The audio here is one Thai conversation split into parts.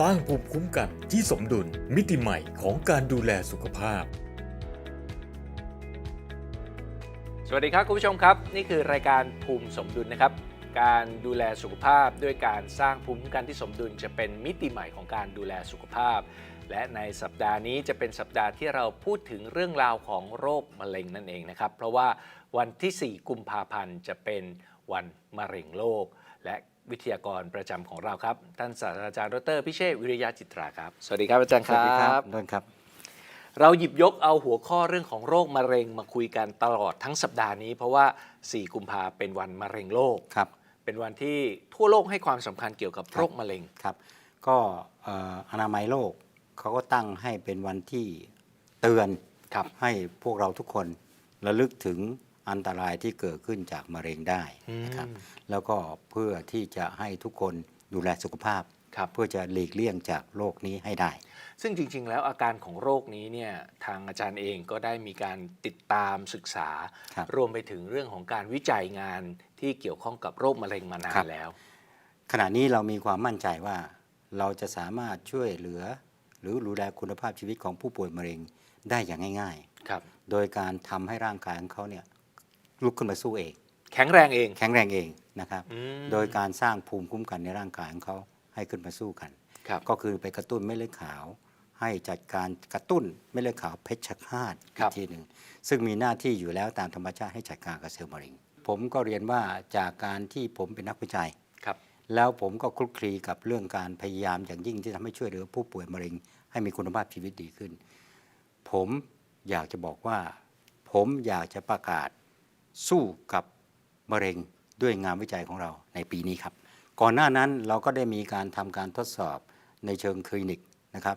สร้างภูมิคุ้มกันที่สมดุลมิติใหม่ของการดูแลสุขภาพ สวัสดีครับคุณผู้ชมครับ นี่คือรายการภูมิสมดุลนะครับ การดูแลสุขภาพด้วยการสร้างภูมิคุ้มกันที่สมดุลจะเป็นมิติใหม่ของการดูแลสุขภาพ และในสัปดาห์นี้จะเป็นสัปดาห์ที่เราพูดถึงเรื่องราวของโรคมะเร็งนั่นเองนะครับ เพราะว่าวันที่ 4 กุมภาพันธ์จะเป็นวันมะเร็งโลกและ วิทยากรประจำของเราครับ ท่านศาสตราจารย์ ดร พิเชษฐ์วิริยะจิตราครับ สวัสดีครับอาจารย์สควัสรัดีครับบนนท์ครับ เราหยิบยกเอาหัวข้อเรื่องของโรคมะเร็งมาคุยกันตลอดทั้งสัปดาห์นี้ เพราะว่า 4 กุมภาเป็นวันมะเร็งโลกครับ เป็นวันที่ทั่วโลกให้ความสำคัญเกี่ยวกับโรคมะเร็งครับ ก็เอ่ออนามัยโลกเขาก็ตั้งให้เป็นวันที่เตือนครับให้พวกเราทุกคนระลึกถึง อันตรายที่เกิดขึ้นจากมะเร็งได้นะครับอืมแล้วก็เพื่อที่จะให้ทุกคนดูแลสุขภาพครับเพื่อจะหลีกเลี่ยงจากโรคนี้ให้ได้ ซึ่งจริง ๆ แล้วอาการของโรคนี้เนี่ยทางอาจารย์เองก็ได้มีการติดตามศึกษาครับรวมไปถึงเรื่องของการวิจัยงานที่เกี่ยวข้องกับโรคมะเร็งมานานแล้ว ขณะนี้เรามีความมั่นใจว่าเราจะสามารถช่วยเหลือ หรือดูแลคุณภาพชีวิตของผู้ป่วยมะเร็งได้อย่างง่ายครับๆโดยการทำให้ร่างกายของเขาเนี่ย ลุกขึ้นมาสู้เอง แข็งแรงเอง แข็งแรงเองนะครับ อืม โดยการสร้างภูมิคุ้มกันในร่างกายของเขาให้ขึ้นมาสู้กัน ครับ ก็คือไปกระตุ้นเม็ดเลือดขาว ให้จัดการกระตุ้นเม็ดเลือดขาวเพชฌฆาตครัอีบกทีหนึ่งซึ่งมีหน้าที่อยู่แล้วตามธรรมชาติให้จัดการกับเซลล์มะเร็ง ผมก็เรียนว่าจากการที่ผมเป็นนักวิจัย ครับ แล้วผมก็คลุกคลีกับเรื่องการพยายามอย่างยิ่งที่ทำให้ช่วยเหลือผู้ป่วยมะเร็ง ให้มีคุณภาพชีวิตดีขึ้น ผมอยากจะบอกว่า ผมอยากจะประกาศ สู้กับมะเร็งด้วยงานวิจัยของเราในปีนี้ครับ ก่อนหน้านั้นเราก็ได้มีการทำการทดสอบในเชิงคลินิกนะครับ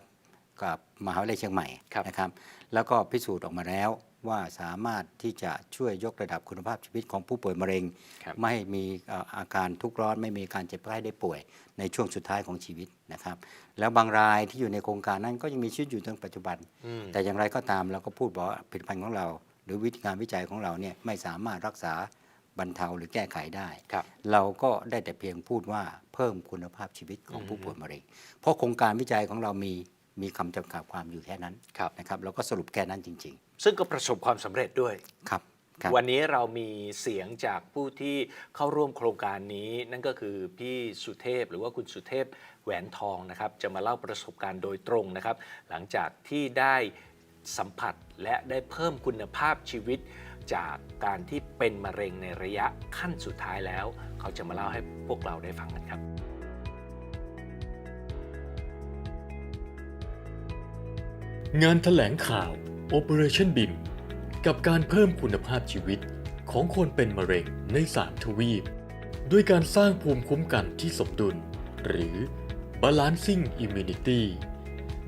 กับมหาวิทยาลัยเชียงใหม่ครับนะครับ แล้วก็พิสูจน์ออกมาแล้วว่าสามารถที่จะช่วยยกระดับคุณภาพชีวิตของผู้ป่วยมะเร็งครับไม่ให้มีเอ่ออาการทุกข์ร้อน ไม่มีการเจ็บไข้ได้ป่วยในช่วงสุดท้ายของชีวิตนะครับ แล้วบางรายที่อยู่ในโครงการนั้นก็ยังมีชีวิตอยู่จนปัจจุบันอืมแต่อย่างไรก็ตามเราก็พูดบอกว่าผลิตภัณฑ์ของเรา หรือวิธีการวิจัยของเราเนี่ยไม่สามารถรักษาบรรเทาหรือแก้ไขได้ครับเราก็ได้แต่เพียงพูดว่าเพิ่มคุณภาพชีวิตของผู้ป่วยมะเร็ง เพราะโครงการวิจัยของเรามีมีคำจำกัดความอยู่แค่นั้นครับนะครับเราก็สรุปแค่นั้นจริงซึ่งก็ประสบความสำเร็จด้วยๆครับครับวันนี้เรามีเสียงจากผู้ที่เข้าร่วมโครงการนี้ นั่นก็คือพี่สุเทพหรือว่าคุณสุเทพแหวนทองนะครับ จะมาเล่าประสบการณ์โดยตรงนะครับ หลังจากที่ได้ สัมผัสและได้เพิ่มคุณภาพชีวิต จากการที่เป็นมะเร็งในระยะขั้นสุดท้ายแล้ว เขาจะมาเล่าให้พวกเราได้ฟังกันครับ งานแถลงข่าว Operation BIM กับการเพิ่มคุณภาพชีวิตของคนเป็นมะเร็งในสามทวีป ด้วยการสร้างภูมิคุ้มกันที่สมดุล หรือ Balancing Immunity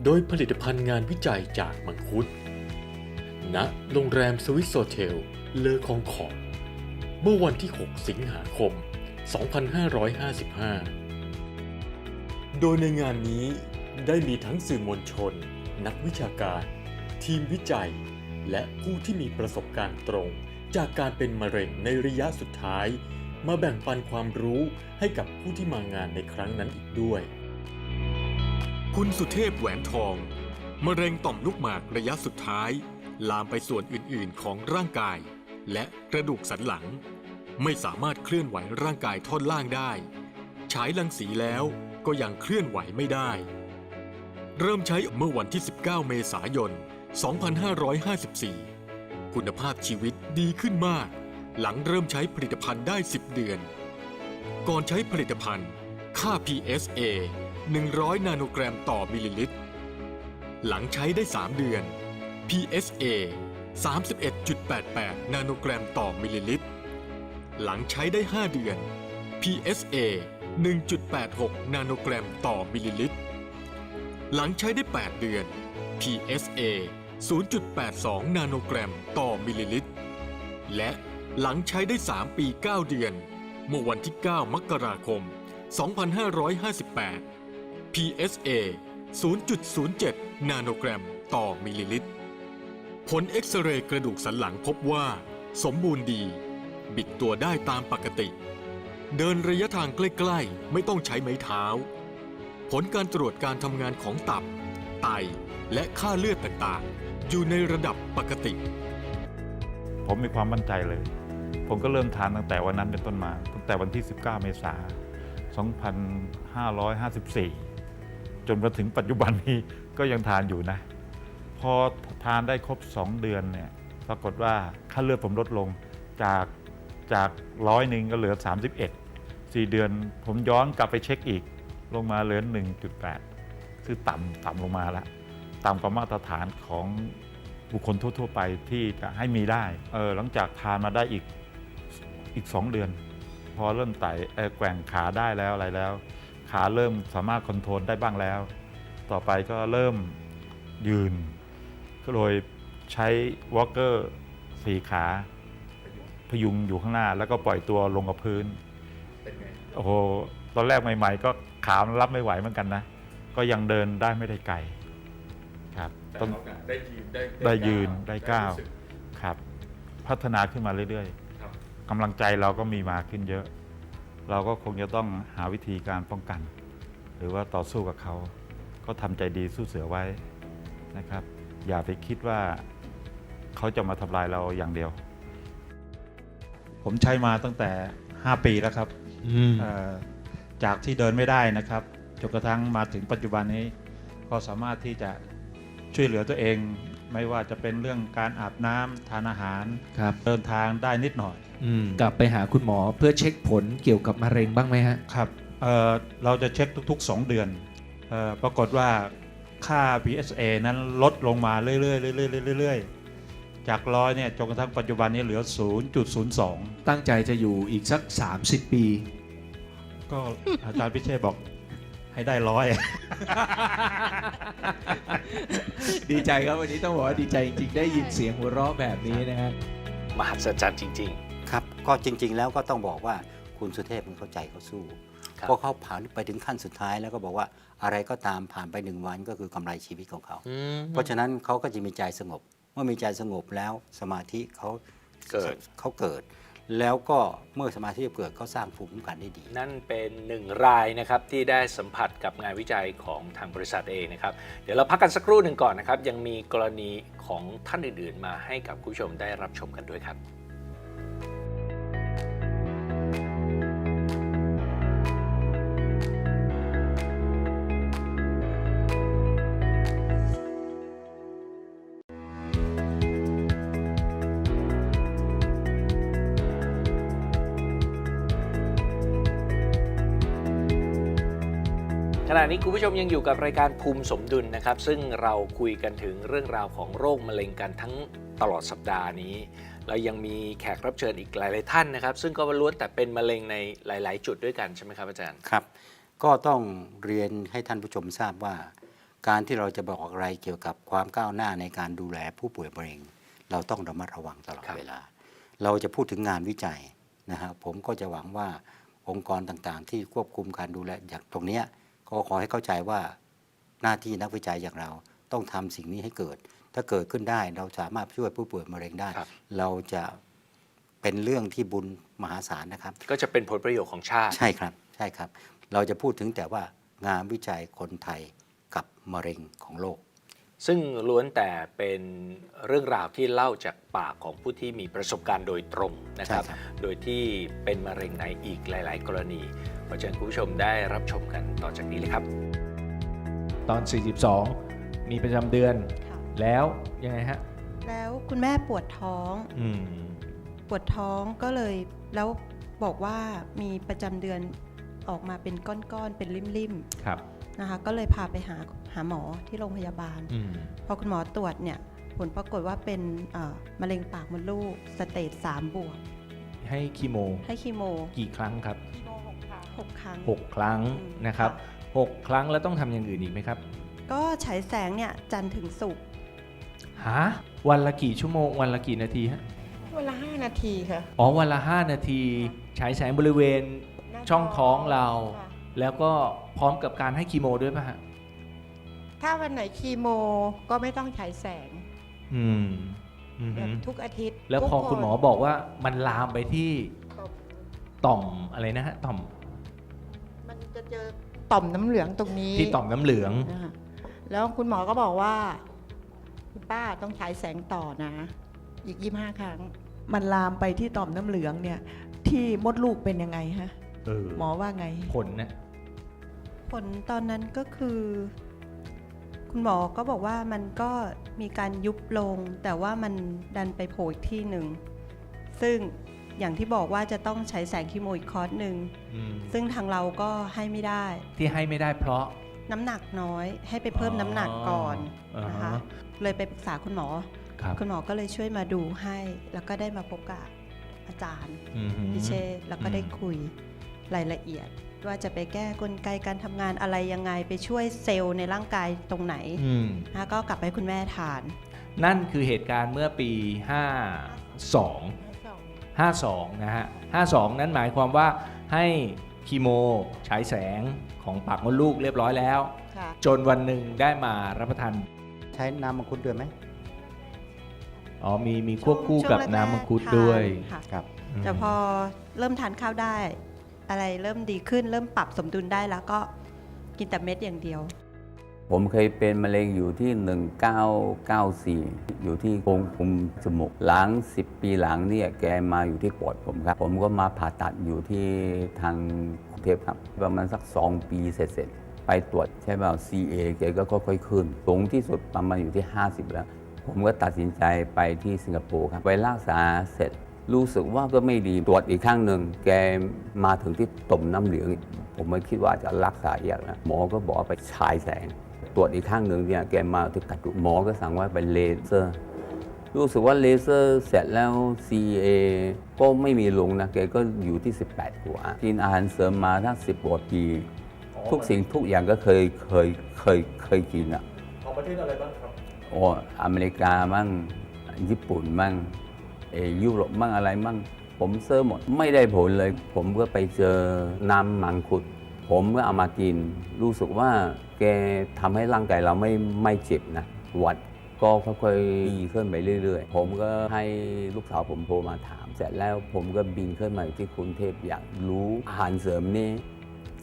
ดยผลิตภัณฑ์งานวิจัยจากมังคุดณโรงแรมสวิสโซเทล เลอคองคอร์ดเมื่อวันที่ 6 สิงหาคม 2555 โดยในงานนี้ได้มีทั้งสื่อมวลชน นักวิชาการ ทีมวิจัย และผู้ที่มีประสบการณ์ตรง จากการเป็นมะเร็งในระยะสุดท้าย มาแบ่งปันความรู้ให้กับผู้ที่มางานในครั้งนั้นอีกด้วย คุณสุเทพแหวนทอง มะเร็งต่อมลูกหมากระยะสุดท้าย ลามไปส่วนอื่นๆของร่างกาย และกระดูกสันหลัง ไม่สามารถเคลื่อนไหวร่างกายท่อนล่างได้ ฉายรังสีแล้วก็ยังเคลื่อนไหวไม่ได้ เริ่มใช้เมื่อวันที่ 19 เมษายน 2554 คุณภาพชีวิตดีขึ้นมาก หลังเริ่มใช้ผลิตภัณฑ์ได้ 10 เดือน ก่อนใช้ผลิตภัณฑ์ ค่า PSA 100 นาโนกรัมต่อมิลลิลิตร หลังใช้ได้ 3 เดือน PSA 31.88 นาโนกรัมต่อมิลลิลิตร หลังใช้ได้ 5 เดือน PSA 1.86 นาโนกรัมต่อมิลลิลิตร หลังใช้ได้ 8 เดือน PSA 0.82 นาโนกรัมต่อมิลลิลิตร และหลังใช้ได้ 3 ปี 9 เดือน เมื่อวันที่ 9 มกราคม 2558 PSA 0.07 นาโนแกรมต่อมิลลิลิตร ผลเอ็กซเรย์กระดูกสันหลังพบว่า สมบูรณ์ดี บิดตัวได้ตามปกติ เดินระยะทางใกล้ ๆ ไม่ต้องใช้ไม้เท้า ผลการตรวจการทำงานของตับ ไต และค่าเลือดต่างๆ อยู่ในระดับปกติ ผมมีความมั่นใจเลย ผมก็เริ่มทานตั้งแต่วันนั้นเป็นต้นมา ตั้งแต่วันที่ 19 เมษายน2554 จนมาถึงปัจจุบันนี้ก็ยังทานอยู่นะ พอทานได้ครบ 2 เดือนเนี่ยปรากฏว่าค่าเลือดผมลดลงจากจากร้อยหนึ่งก็เหลือ 31 4 เดือน ผมย้อนกลับไปเช็คอีก ลงมาเหลือ 1.8 คือต่ำต่ำลงมาแล้วต่ำกว่ามาตรฐานของบุคคลทั่ว ๆ ไปที่จะให้มีได้เออหลังจากทานมาได้อีกอีก 2 เดือน พอเริ่มไต่แกว่งขาได้แล้วอะไรแล้ว ขาเริ่มสามารถคอนโทรลได้บ้างแล้ว ต่อไปก็เริ่มยืน ก็โดยใช้วอล์กเกอร์สี่ขาพยุงอยู่ข้างหน้า แล้วก็ปล่อยตัวลงกับพื้นเป็นไงโอ้โห ตอนแรกใหม่ ๆ ก็ขามันรับไม่ไหวเหมือนกันนะ ก็ยังเดินได้ไม่ได้ไกล ครับแต่ต้องเราก็ได้ยืนได้ได้ยืนได้ก้าวรู้สึครับ พัฒนาขึ้นมาเรื่อยครับๆกำลังใจเราก็มีมาขึ้นเยอะ เราก็คงจะต้องหาวิธีการป้องกัน หรือว่าต่อสู้กับเขา ก็ทำใจดีสู้เสือไว้นะครับ อย่าไปคิดว่าเขาจะมาทำลายเราอย่างเดียว ผมใช้มาตั้งแต่ 5 ปีแล้วครับเอ่อจากที่เดินไม่ได้นะครับจนกระทั่งมาถึงปัจจุบันนี้ ก็สามารถที่จะช่วยเหลือตัวเอง ไม่ว่าจะเป็นเรื่องการอาบน้ำทานอาหาร ครับ เดินทางได้นิดหน่อย กลับไปหาคุณหมอเพื่อเช็คผลเกี่ยวกับมะเร็งบ้างไหมฮะ ครับเอ่อเราจะเช็คทุก ๆ 2 เดือนเออปรากฏว่าค่า PSA นั้นลดลงมาเรื่อยๆเรื่อยๆเรื่อยๆ จากร้อยเนี่ยจนกระทั่งปัจจุบันนี้เหลือ 0.02 ตั้งใจจะอยู่อีกสัก 30 ปี ก็อาจารย์พิเชษบอกให้ได้ร้อยดีใจครับวันนี้ต้องบอกว่าดีใจจริงๆ ได้ยินเสียงหัวเราะแบบนี้นะฮะมหัศจรรย์จริง ครับก็จริง ๆ แล้วก็ต้องบอกว่าคุณสุเทพมันเข้าใจเขาสู้ครับเพราะเขาผ่านไปถึงขั้นสุดท้ายแล้วก็บอกว่าอะไรก็ตามผ่านไปหนึ่งวันก็คือกำไรชีวิตของเขาๆเพราะฉะนั้นเขาก็จะมีใจสงบ เมื่อมีใจสงบแล้วสมาธิเขาเกิดเขาเกิด แล้วก็เมื่อสมาธิเกิดเขาสร้างภูมิคุ้มกันได้ดี นั่นเป็นหนึ่งรายนะครับที่ได้สัมผัสกับงานวิจัยของทางบริษัทเองนะครับ เดี๋ยวเราพักกันสักครู่หนึ่งก่อนนะครับ ยังมีกรณีของท่านอื่น ๆ มาให้กับคุณผู้ชมได้รับชมกันด้วยครับ นี้คุณผู้ชมยังอยู่กับรายการภูมิสมดุลนะครับ ซึ่งเราคุยกันถึงเรื่องราวของโรคมะเร็งกันทั้งตลอดสัปดาห์นี้ เรายังมีแขกรับเชิญอีกหลาย ๆ ท่านนะครับ ซึ่งก็ล้วนแต่เป็นมะเร็งในหลาย ๆ จุดด้วยกันใช่ไหมครับอาจารย์ ครับ ก็ต้องเรียนให้ท่านผู้ชมทราบว่า การที่เราจะบอกอะไรเกี่ยวกับความก้าวหน้าในการดูแลผู้ป่วยมะเร็ง เราต้องระมัดระวังตลอดครับ เวลา เราจะพูดถึงงานวิจัยนะฮะผมก็จะหวังว่าองค์กรต่างๆ ที่ควบคุมการดูแลอย่างตรงเนี้ย ก็ขอให้เข้าใจว่าหน้าที่นักวิจัยอย่างเราต้องทำสิ่งนี้ให้เกิด ถ้าเกิดขึ้นได้เราสามารถช่วยผู้ป่วยมะเร็งได้ครับเราจะเป็นเรื่องที่บุญมหาศาลนะครับ ก็จะเป็นผลประโยชน์ของชาติ ใช่ครับ ใช่ครับ เราจะพูดถึงแต่ว่างานวิจัยคนไทยกับมะเร็งของโลก ซึ่งล้วนแต่เป็นเรื่องราวที่เล่าจากปากของผู้ที่มีประสบการณ์โดยตรงนะครับ ใช่ครับ โดยที่เป็นมะเร็งในอีกหลาย ๆ กรณีขอเชิญคุณผู้ชมได้รับชมกันต่อจากนี้เลยครับ ตอน 42 มีประจำเดือน ค่ะ แล้วยังไงฮะ แล้วคุณแม่ปวดท้อง อืม ปวดท้องก็เลยแล้วบอกว่ามีประจำเดือนออกมาเป็นก้อนๆ เป็นริมครับๆ นะคะ ก็เลยพาไปหาหาหมอที่โรงพยาบาลอืมพอคุณหมอตรวจเนี่ยผลปรากฏว่าเป็นเอ่อมะเร็งปากมดลูกสเตจ3บวก ให้คีโม ให้คีโม กี่ครั้งครับหกครั้ง6ครั้งอืมนะครับค่ะ6ครั้งแล้วต้องทำอย่างอื่นอีกไหมครับ ก็ฉายแสงเนี่ยจันทร์ถึงศุกร์ฮะวันละกี่ชั่วโมง วันละกี่นาทีฮะวันละ5นาทีค่ะอ๋อวันละ5นาทีฉายแสงบริเวณช่องท้องเราค่ะ แล้วก็พร้อมกับการให้คีโมด้วยป่ะฮะถ้าวันไหนคีโมก็ไม่ต้องฉายแสงอืมอืมแบบทุกอาทิตย์แล้วพอทุกคุณหมอบอกว่ามันลามไปที่ต่อมอะไรนะฮะต่อมมันจะเจอต่อมน้ำเหลืองตรงนี้ที่ต่อมน้ำเหลืองอ่าแล้วคุณหมอก็บอกว่า คุณป้าต้องฉายแสงต่อนะ อีกยี่ห้าครั้ง มันลามไปที่ต่อมน้ำเหลืองเนี่ย ที่มดลูกเป็นยังไงฮะ เออหมอว่าไง ผลนะผลตอนนั้นก็คือ คุณหมอก็บอกว่ามันก็มีการยุบลง แต่ว่ามันดันไปโผล่อีกที่หนึ่ง ซึ่งอย่างที่บอกว่าจะต้องใช้แสงคีโมอีกคอร์สหนึ่ง อืมซึ่งทางเราก็ให้ไม่ได้ ที่ให้ไม่ได้เพราะ น้ำหนักน้อยให้ไปเพิ่มน้ำหนักก่อนอ๋อนะคะ อ่าฮะ เลยไปปรึกษาคุณหมอ ครับคุณหมอก็เลยช่วยมาดูให้ แล้วก็ได้มาพบกับอาจารย์อืม พิเชษฐ์แล้วก็ได้อืมคุย รายละเอียด ว่าจะไปแก้กลไกการทำงานอะไรยังไงไปช่วยเซลล์ในร่างกายตรงไหนอืมนะก็กลับไปให้คุณแม่ทาน นั่นคือเหตุการณ์เมื่อปี 52 52 นะฮะ 52 นั้นหมายความว่าให้คีโมฉายแสงของปากมดลูกเรียบร้อยแล้วค่ะจนวันหนึ่งได้มารับประทานใช้น้ำมังคุดด้วยไหมอ๋อมีมีควบคู่ช่วงกับแรกๆน้ำมังคุดทานด้วยค่ะครับแต่พอเริ่มทานข้าวได้ อะไรเริ่มดีขึ้น เริ่มปรับสมดุลได้แล้วก็กินแต่เม็ดอย่างเดียว ผมเคยเป็นมะเร็งอยู่ที่ 1994 อยู่ที่โพรงคุมจมูกหลัง 10 ปีหลังเนี่ยแกมาอยู่ที่ปอดผมครับ ผมก็มาผ่าตัดอยู่ที่ทางกรุงเทพครับ ประมาณสัก 2 ปีเสร็จๆไปตรวจใช่เปล่า CA แกก็ค่อยๆขึ้น สูงที่สุดประมาณอยู่ที่ 50 แล้ว ผมก็ตัดสินใจไปที่สิงคโปร์ครับ ไปรักษาเสร็จ รู้สึกว่าก็ไม่ดีตรวจอีกครั้งหนึ่งแกมาถึงที่ต่อมน้ำเหลือง ผมไม่คิดว่าจะรักษายากนะหมอก็บอกว่าไปฉายแสง ตรวจอีกข้างหนึ่งเนี่ยแกมาที่กระดูกหมอก็สั่งว่าไปเลเซอร์ รู้สึกว่าเลเซอร์เสร็จแล้ว CA ก็ไม่มีลงนะแกก็อยู่ที่ 18กว่ากินอาหารเสริมมาทั้ง10กว่าปีทุกสิ่งทุกอย่างก็เคยเคยเคยเคยกินอะของประเทศอะไรบ้างครับโอ้อเมริกามั่งญี่ปุ่นมั่งเออ ยุโรปมั่งอะไรมั่ง ผมเซอร์หมด ไม่ได้ผลเลย ผมก็ไปเจอน้ำมังคุด ผมก็เอามากิน รู้สึกว่าแกทำให้ร่างกายเราไม่ไม่เจ็บนะหวัดก็ค่อยๆดีขึ้นไปเรื่อย ๆ ผมก็ให้ลูกสาวผมโทรมาถาม เสร็จแล้วผมก็บินขึ้นมาที่กรุงเทพอยากรู้อาหารเสริมนี่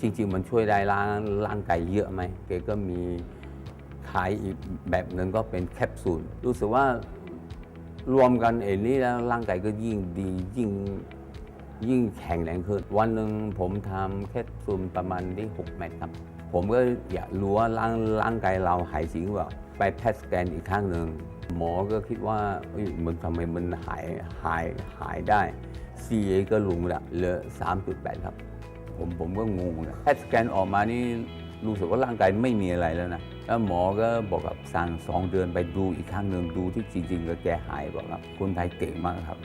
จริง ๆ มันช่วยได้ร่างร่างกายเยอะไหมแกก็มีขายอีกแบบหนึ่งก็เป็นแคปซูล รู้สึกว่า รวมกันเอ็นี้แล้วร่างกายก็ยิ่งดียิ่งยิ่งแข็งแรงขึ้นวันหนึ่งผมทำแคปซูลประมาณที่6เม็ดครับ ผมก็อยากรู้ว่าร่างร่างกายเราหายจริงหรือเปล่าไปแพทย์สแกนอีกครั้งหนึ่งหมอก็คิดว่าเอ้ยมันทำไมมันหายหายหายได้ CA ก็ลงละเหลือ 3.8 ครับ ผมผมก็งงนะแพทย์สแกนออกมานี่รู้สึกว่าร่างกายไม่มีอะไรแล้วนะ แล้วหมอก็บอกกับสั่งสองเดือนไปดูอีกครั้งหนึ่งดูที่จริงๆก็แกหายบอกครับคนไทยเก่งมากครับ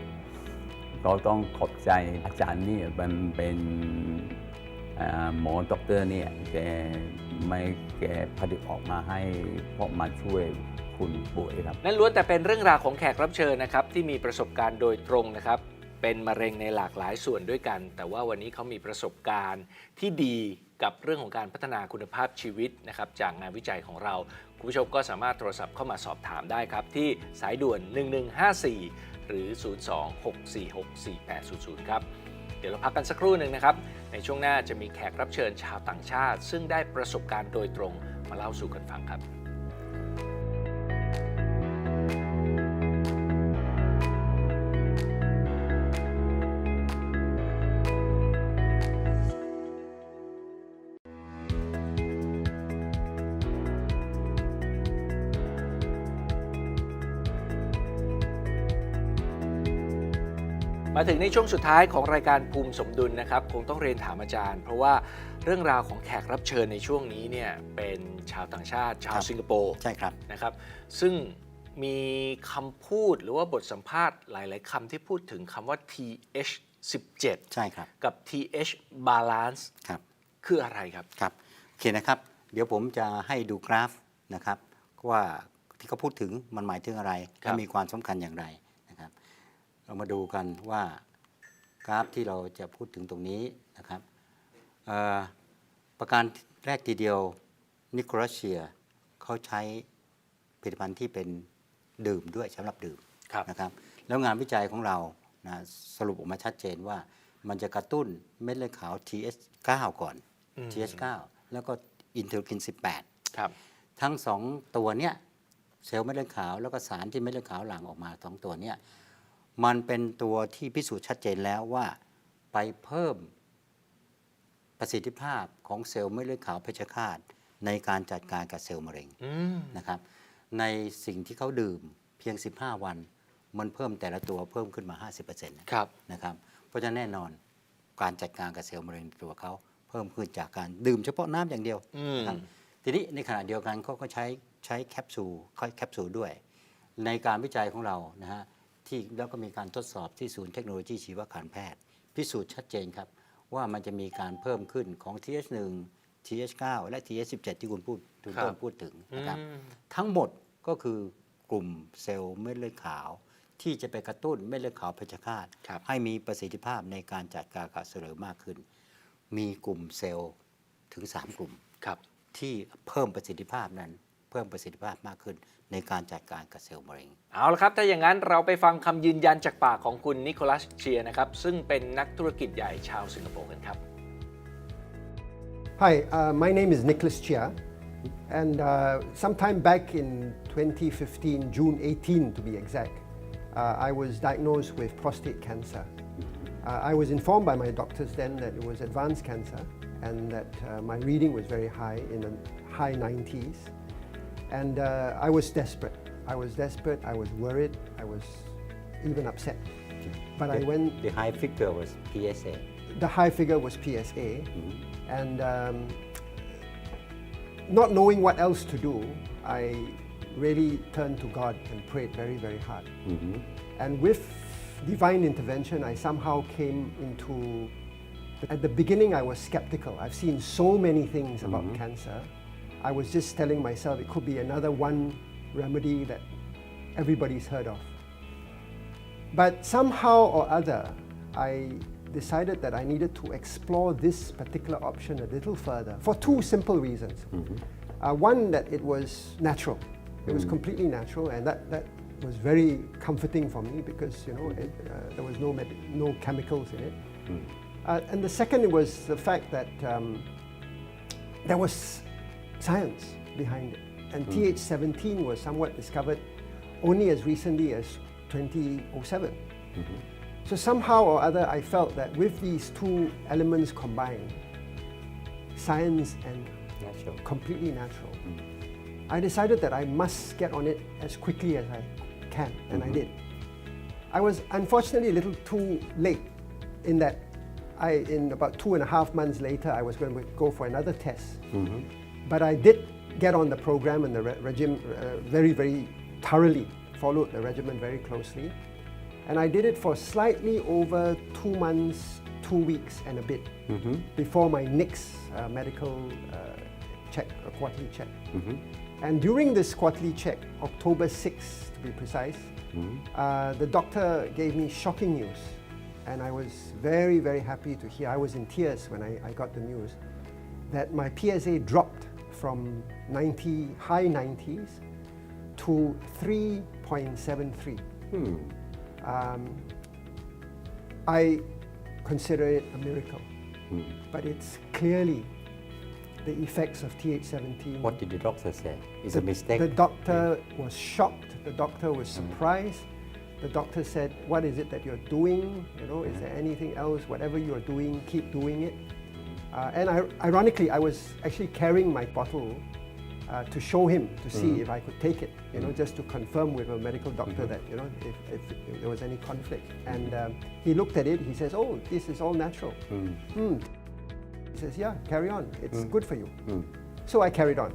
ก็ต้องขอบใจอาจารย์นี่มันเป็นหมอด็อกเตอร์เนี่ยแกไม่แกผลิตออกมาให้เพราะมาช่วยคุณป่วยครับ นั่นล้วนแต่เป็นเรื่องราวของแขกรับเชิญนะครับ ที่มีประสบการณ์โดยตรงนะครับ เป็นมะเร็งในหลากหลายส่วนด้วยกัน แต่ว่าวันนี้เขามีประสบการณ์ที่ดี กับเรื่องของการพัฒนาคุณภาพชีวิตนะครับจากงานวิจัยของเรา คุณผู้ชมก็สามารถโทรศัพท์เข้ามาสอบถามได้ครับ ที่สายด่วน 1154 หรือ 026464800 ครับ เดี๋ยวเราพักกันสักครู่หนึ่งนะครับ ในช่วงหน้าจะมีแขกรับเชิญชาวต่างชาติ ซึ่งได้ประสบการณ์โดยตรงมาเล่าสู่กันฟังครับ มาถึงในช่วงสุดท้ายของรายการภูมิสมดุลนะครับ คงต้องเรียนถามอาจารย์ เพราะว่าเรื่องราวของแขกรับเชิญในช่วงนี้เนี่ยเป็นชาวต่างชาติ ชาวครับสิงคโปร์ใช่ครับนะครับ ซึ่งมีคำพูดหรือว่าบทสัมภาษณ์หลาย ๆคำที่พูดถึงคำว่า TH 17 ใช่ครับ กับ TH balance ครับคืออะไรครับครับโอเคนะครับ เดี๋ยวผมจะให้ดูกราฟนะครับว่าที่เขาพูดถึงมันหมายถึงอะไรครัและบมีความสำคัญอย่างไรนะครับ เรามาดูกันว่ากราฟที่เราจะพูดถึงตรงนี้นะครับเอ่อประการแรกทีเดียวนิโคลัสเชียเขาใช้ผลิตภัณฑ์ที่เป็นดื่มด้วยสำหรับดื่มครับนะครับแล้วงานวิจัยของเรานะสรุปออกมาชัดเจนว่ามันจะกระตุ้นเม็ดเลือดขาว TH9 ก่อนอืม TH9 แล้วก็อินเทอร์กิน 18 ครับ ทั้งสองตัวเนี้ยเซลล์เม็ดเลือดขาวแล้วก็สารที่เม็ดเลือดขาวหลั่งออกมาสองตัวเนี้ย มันเป็นตัวที่พิสูจน์ชัดเจนแล้วว่าไปเพิ่มประสิทธิภาพของเซลล์เม็ดเลือดขาวเพชฌฆาตในการจัดการกับเซลล์มะเร็งอืมนะครับ ในสิ่งที่เขาดื่มเพียง 15 วัน มันเพิ่มแต่ละตัวเพิ่มขึ้นมา 50%นครับะครับ เพราะฉะนั้นแน่นอนการจัดการกับเซลล์มะเร็งในตัวเขาเพิ่มขึ้นจากการดื่มเฉพาะน้ำอย่างเดียวอืมนะครับทีนี้ในขณะเดียวกันเขาก็ใช้ใช้แคปซูลแคปซูลด้วย ในการวิจัยของเรานะฮะ ที่แล้วก็มีการทดสอบที่ศูนย์เทคโนโลยีชีวการแพทย์ พิสูจน์ชัดเจนครับ ว่ามันจะมีการเพิ่มขึ้นของ TH1 TH9 และ TH17 ที่คุณพูดคุณต้นพูดถึงนะครับอืมทั้งหมดก็คือกลุ่มเซลล์เม็ดเลือดขาว ที่จะไปกระตุ้นเม็ดเลือดขาวเพชฌฆาตครับให้มีประสิทธิภาพในการจัดการกับเซลล์มากขึ้น มีกลุ่มเซลล์ถึง 3 กลุ่มครับที่เพิ่มประสิทธิภาพนั้น เพิ่มประสิทธิภาพมากขึ้น ในการจัดการกับเซลล์มะเร็ง เอาละครับ ถ้าอย่างนั้นเราไปฟังคำยืนยันจากปากของคุณนิโคลัสเชียร์นะครับ ซึ่งเป็นนักธุรกิจใหญ่ชาวสิงคโปร์กันครับ Hi, uh, my name is Nicholas Chia, and uh, sometime back in 2015, June 18 to be exact, uh, I was diagnosed with prostate cancer. Uh, I was informed by my doctors then that it was advanced cancer and that uh, my reading was very high, in the high 90s. And uh, I was desperate. I was desperate, I was worried, I was even upset. But I went The high figure was PSA. the high figure was PSA, and um, not knowing what else to do, I really turned to God and prayed very, very hard. And with divine intervention, I somehow came into. At the beginning, I was skeptical. I've seen so many things about cancer. I was just telling myself it could be another one remedy that everybody's heard of. But somehow or other, I decided that I needed to explore this particular option a little further for two simple reasons. Uh, one, that it was natural. It was completely natural, and that, that was very comforting for me because you know it, uh, there was no med- no chemicals in it. Uh, and the second was the fact that um, there was science behind it. And hmm. TH17 was somewhat discovered only as recently as 2007. Mm-hmm. So somehow or other, I felt that with these two elements combined, science and Natural. completely natural, hmm. I decided that I must get on it as quickly as I can, and I mm-hmm. did. I was unfortunately a little too late in that I, in about two and a half months later, I was going to go for another test. Mm-hmm. But I did get on the program and the re- regime uh, very, very thoroughly, followed the regimen very closely. And I did it for slightly over two months, two weeks and a bit before my next uh, medical uh, check, a quarterly check. And during this quarterly check, October 6th to be precise, uh, the doctor gave me shocking news. And I was very, very happy to hear. I was in tears when I, I got the news that my PSA dropped from 90, high 90s to 3.73. Hmm. Um, I consider it a miracle, hmm. but it's clearly the effects of TH17. What did the doctor say? It's the, a mistake. The doctor hmm. was shocked. The doctor was surprised. The doctor said, "What is it that you're doing? You know, is there anything else? Whatever you're doing, keep doing it." Uh, and I, ironically, I was actually carrying my bottle uh, to show him to see if I could take it. You know, just to confirm with a medical doctor that you know if, if, if there was any conflict. And um, he looked at it. He says, "Oh, this is all natural." Hmm. He says, "Yeah, carry on. It's good for you." So I carried on.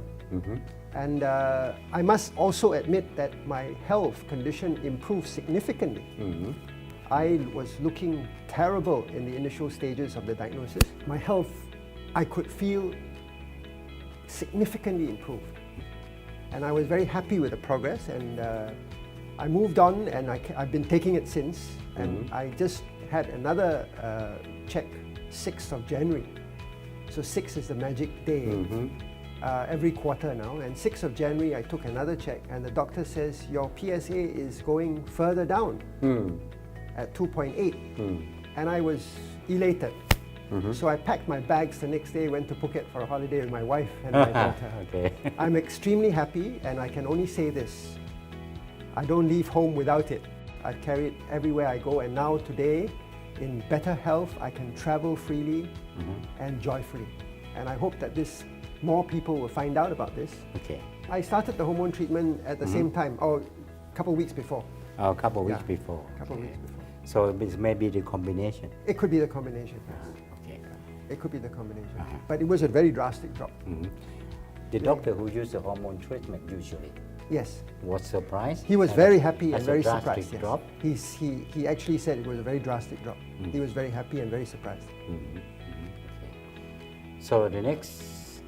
And uh, I must also admit that my health condition improved significantly. I was looking terrible in the initial stages of the diagnosis. My health, I could feel significantly improved. And I was very happy with the progress, and uh, I moved on, and I, have been taking it since. And I just had another uh, check, 6th of January. So 6 is the magic day. Uh, every quarter now, and 6th of January I took another check, and the doctor says your PSA is going further down at 2.8, and I was elated. Mm-hmm. So I packed my bags the next day, went to Phuket for a holiday with my wife and my daughter. okay. I'm extremely happy, and I can only say this I don't leave home without it. I carry it everywhere I go, and now today, in better health, I can travel freely mm-hmm. and joyfully. And I hope that this more people will find out about this. Okay. I started the hormone treatment at the same mm-hmm. time, or a couple of weeks before. A couple of weeks Yeah. before. A couple of okay. weeks before. So it's maybe the combination. It could be the combination. yes. Uh-huh. It could be the combination. Uh-huh. But it was a very drastic drop. Mhm. The doctor who used the hormone treatment usually Yes. was surprised. He was very happy and very drastic surprised. yes. drop. He's, he, he actually said it was a very drastic drop. Mm. He was very happy and very surprised. Mhm, mhm, okay. So the next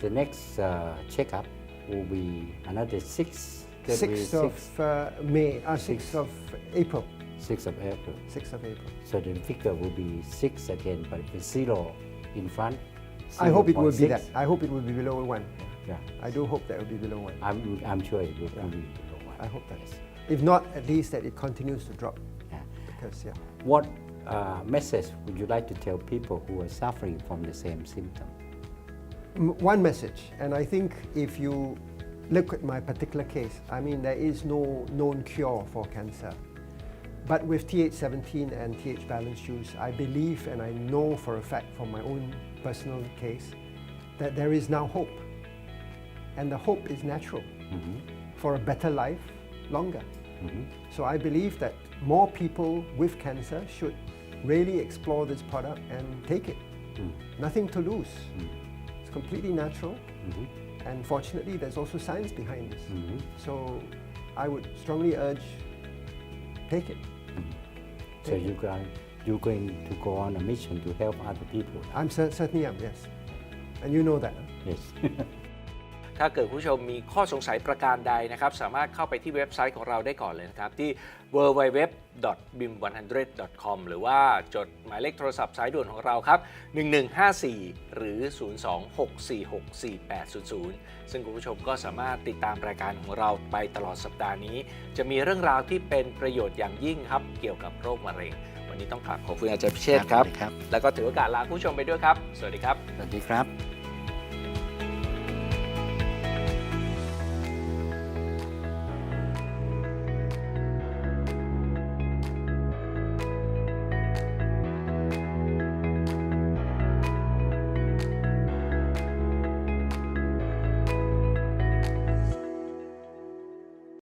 the next uh, checkup will be another six. that will be 6th of uh, May, uh, 6th of April. 6th of April. 6th of April. So the figure will be six again, but with zero in front. I hope it will be 0.6. that. I hope it will be below one. Yeah, I do hope that it will be below one. I'm, I'm sure it will be below one. I hope that. Yes. If not, at least that it continues to drop. Yeah. Because, yeah. What uh, message would you like to tell people who are suffering from the same symptom? One message, and I think if you look at my particular case, I mean, there is no known cure for cancer. But with TH17 and TH balance juice, I believe and I know for a fact from my own personal case that there is now hope. And the hope is natural mm-hmm. for a better life longer. Mm-hmm. So I believe that more people with cancer should really explore this product and take it. Mm. Nothing to lose. Mm. It's completely natural. Mm-hmm. And fortunately, there's also science behind this. So I would strongly urge take it. So you guys, you're going to go on a mission to help other people. I'm cer- certainly am, yes. And you know that. huh? Yes. ถ้าเกิดคุณผู้ชมมีข้อสงสัยประการใดนะครับ สามารถเข้าไปที่เว็บไซต์ของเราได้ก่อนเลยนะครับ ที่ www.bim100.com หรือว่าจดหมายเลขโทรศัพท์สายด่วนของเราครับ 1154 หรือ 026464800 ซึ่งคุณผู้ชมก็สามารถติดตามรายการของเราไปตลอดสัปดาห์นี้ จะมีเรื่องราวที่เป็นประโยชน์อย่างยิ่งครับ เกี่ยวกับโรคมะเร็ง วันนี้ต้องกราบขอบคุณอาจารย์พิเชษฐ์ครับสวัสดีครับ แล้วก็ถือโอกาสลาคุณผู้ชมไปด้วยครับ สวัสดีครับ สวัสดีครับ